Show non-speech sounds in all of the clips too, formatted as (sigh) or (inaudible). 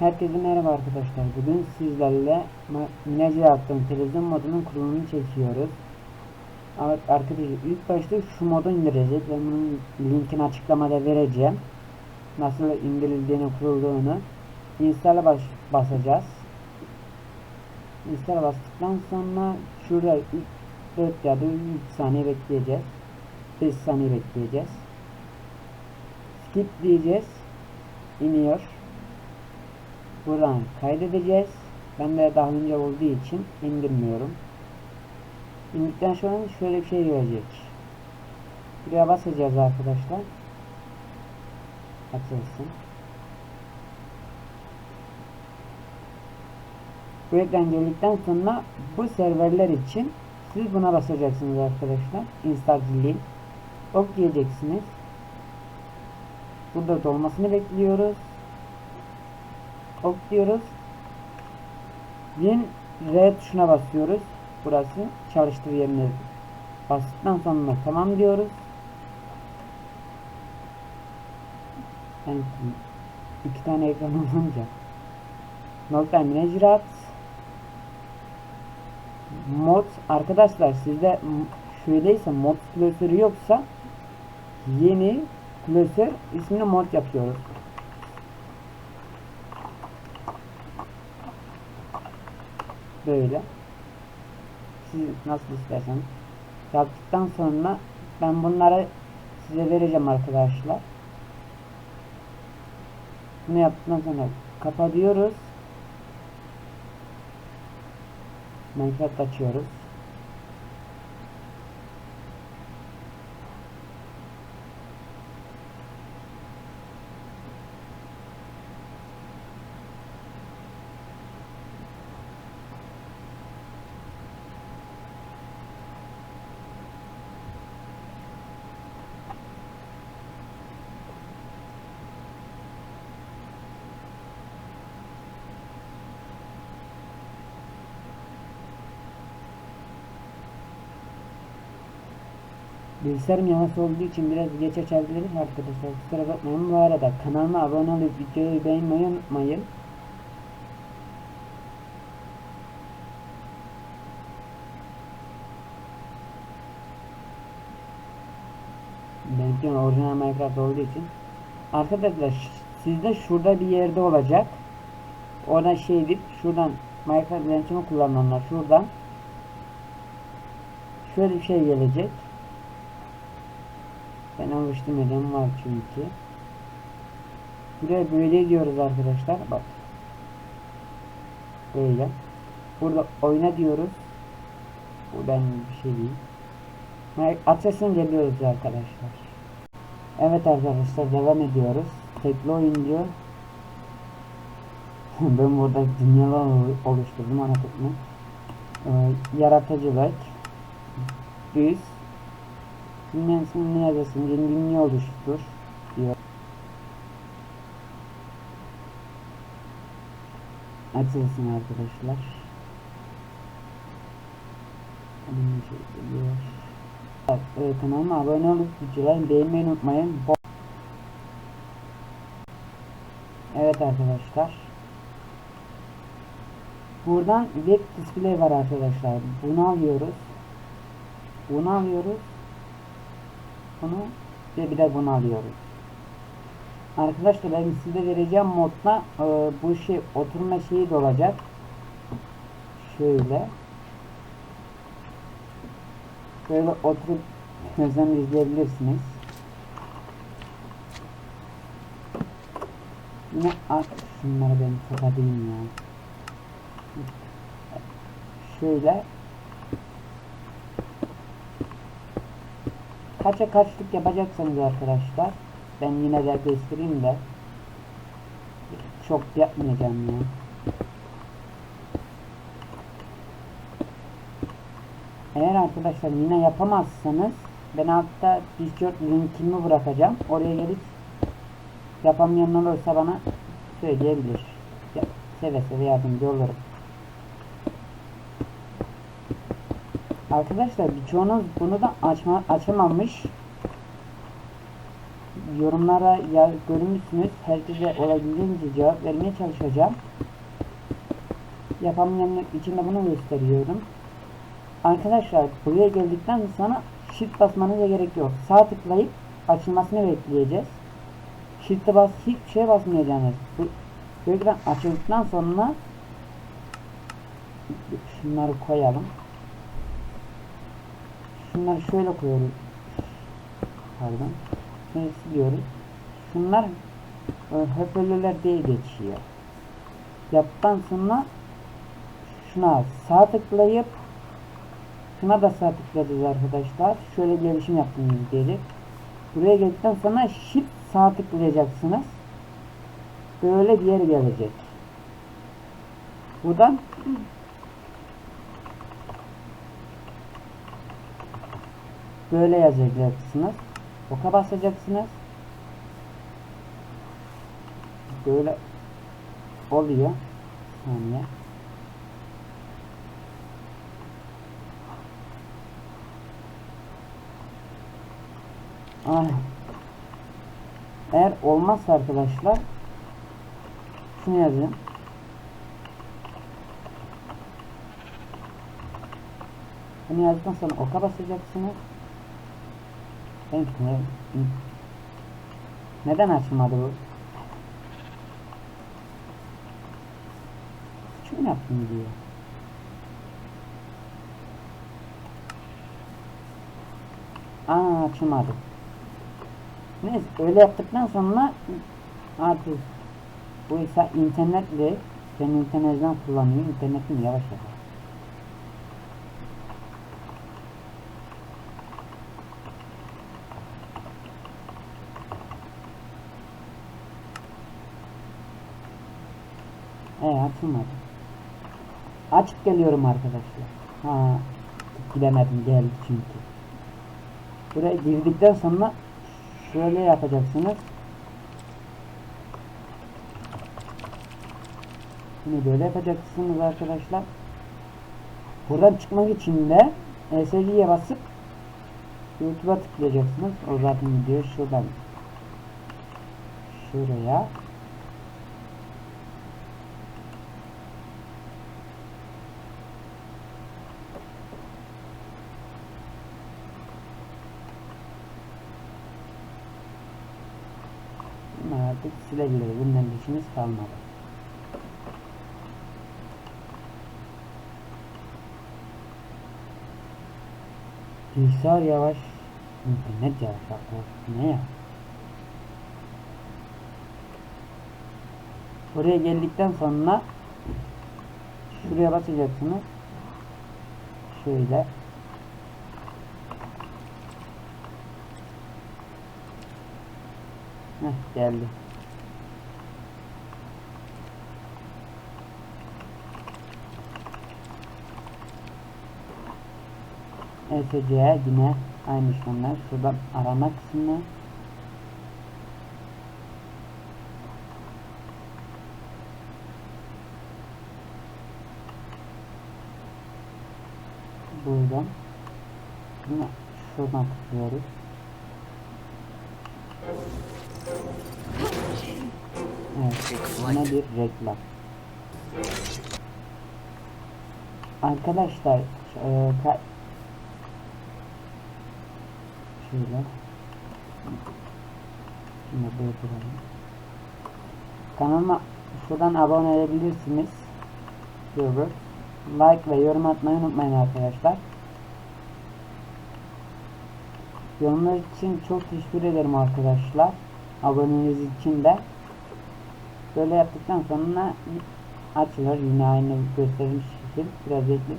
Herkese merhaba arkadaşlar. Bugün sizlerle Minecraft yaptığım televizyon modunun kurulumunu çekiyoruz. Evet arkadaşlar ilk başta şu modu indireceğiz. Ben bunun linkini açıklamada vereceğim. Nasıl indirildiğini, kurulduğunu. Install'a baş basacağız. Install'a bastıktan sonra şurada 4 ya da 3 saniye bekleyeceğiz. 5 saniye bekleyeceğiz. Skip diyeceğiz. İniyor. Buradan kaydedeceğiz. Ben de daha önce olduğu için indirmiyorum. İndikten sonra şöyle bir şey gelecek. Buraya basacağız arkadaşlar. Açılsın. Bu ekran geldikten sonra bu serverler için siz buna basacaksınız arkadaşlar. Install link. Ok diyeceksiniz. Burada dolmasını bekliyoruz ok diyoruz. Win R tuşuna basıyoruz. Burası çalıştığı yerine bastıktan sonra tamam diyoruz. Yani iki tane ekran olunca nokta managerat mod arkadaşlar sizde şöyleyse mod klasörü yoksa yeni klasör ismini mod yapıyoruz. Böyle. Siz nasıl isterseniz. Yaptıktan sonra ben bunları size vereceğim arkadaşlar. Bunu yaptıktan sonra kapatıyoruz. Minecraft açıyoruz Bilgisayarım yavaş olduğu için biraz geç açabiliriz arkadaşlar. Kusura bakmayın. Bu arada kanalıma abone olup videoyu beğenmeyi unutmayın. Benimki orijinal Minecraft olduğu için. Arkadaşlar sizde şurada bir yerde olacak. Oradan şey edip şuradan Minecraft lensini kullananlar şuradan şöyle bir şey gelecek. Ben alıştırmadım var çünkü. Buraya böyle diyoruz arkadaşlar. Bak. Böyle. Burada oyna diyoruz. Bu ben bir şey değil. Açasın geliyoruz arkadaşlar. Evet arkadaşlar devam ediyoruz. Tekli oyun diyor. (laughs) ben burada dünyalar oluşturdum anlatımı. Ee, yaratıcılık. Düz Dinlensin ne yazasın kendini oluştur diyor. Açılsın arkadaşlar. Evet, kanalıma abone olup videoları beğenmeyi unutmayın. Evet arkadaşlar. Buradan web display var arkadaşlar. Bunu alıyoruz. Bunu alıyoruz bunu ve bir de bunu alıyoruz. Arkadaşlar ben size vereceğim modla e, bu şey oturma şeyi de olacak. Şöyle. Böyle oturup gözden izleyebilirsiniz. Yine at şunları ben kapatayım ya. Şöyle Kaça kaçlık yapacaksanız arkadaşlar ben yine de göstereyim de çok yapmayacağım ya. Eğer arkadaşlar yine yapamazsanız ben altta Discord linkimi bırakacağım. Oraya gelip yapamayan olursa bana söyleyebilir. Seve seve yardımcı olurum. Arkadaşlar birçoğunuz bunu da açma, açamamış. yorumlara ya, görmüşsünüz. Herkese olabildiğince cevap vermeye çalışacağım. Yapamayanlar için de bunu gösteriyorum. Arkadaşlar buraya geldikten sonra shift basmanıza gerek yok. Sağ tıklayıp açılmasını bekleyeceğiz. Shift'e bas hiçbir şey basmayacaksınız. Bu ekran açıldıktan sonra şunları koyalım. Şunları şöyle koyuyoruz. Pardon. Şunu siliyoruz. Şunlar e, hoparlörler diye geçiyor. Yaptıktan sonra şuna sağ tıklayıp şuna da sağ tıklayacağız arkadaşlar. Şöyle bir gelişim yaptığımız gelecek. Buraya geldikten sonra shift sağ tıklayacaksınız. Böyle bir yer gelecek. Buradan böyle yazacaksınız. Oka basacaksınız. Böyle oluyor. Saniye. Ah. Eğer olmazsa arkadaşlar şunu yazın. Bunu yazdıktan sonra oka basacaksınız. Ne, neden açılmadı bu? Kim yaptım diyor. Aa açılmadı. Neyse öyle yaptıktan sonra artık bu ise internetle senin internetten kullanıyor. İnternetin yavaş yavaş. Açılmadı. Açık geliyorum arkadaşlar. Ha gidemedim geldi çünkü. Buraya girdikten sonra şöyle yapacaksınız. Yine böyle yapacaksınız arkadaşlar. Buradan çıkmak için de ESC'ye basıp YouTube'a tıklayacaksınız. O zaten video şuradan şuraya Artık silebilir. Bundan işimiz kalmadı. Bilgisayar yavaş, internet yavaş arkadaşlar. Ne ya? Buraya geldikten sonra şuraya basacaksınız. Şöyle Heh, geldi. ESC'ye yine aynı işlemler. Şuradan arama kısmına buradan Yine şuradan tıklıyoruz. Evet, yine bir reklam. Arkadaşlar, e, şöyle. Şimdi durduralım. Kanalıma şuradan abone olabilirsiniz. Diyoruz. Like ve yorum atmayı unutmayın arkadaşlar. Yorumlar için çok teşekkür ederim arkadaşlar. Aboneniz için de. Böyle yaptıktan sonra açılır yine aynı gösterilmiş şekil biraz bekle.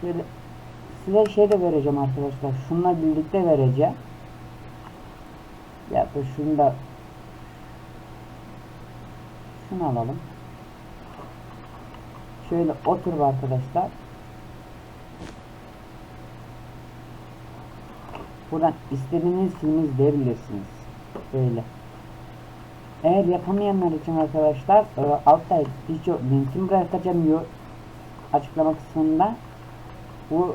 Şöyle size şey de vereceğim arkadaşlar. Şununla birlikte vereceğim. Ya da şunu da şunu alalım. Şöyle otur arkadaşlar. Buradan istediğiniz filmi izleyebilirsiniz. Böyle. Eğer yapamayanlar için arkadaşlar e, altta birçok linkini bırakacağım açıklama kısmında. Bu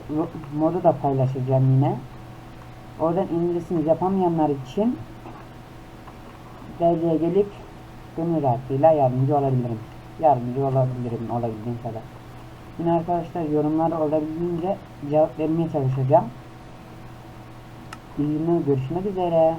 modu da paylaşacağım yine. Oradan indirirsiniz yapamayanlar için devreye gelip gönül rahatlığıyla yardımcı olabilirim. Yardımcı olabilirim olabildiğim kadar. Yine arkadaşlar yorumlar olabildiğince cevap vermeye çalışacağım. İyi görüşmek üzere.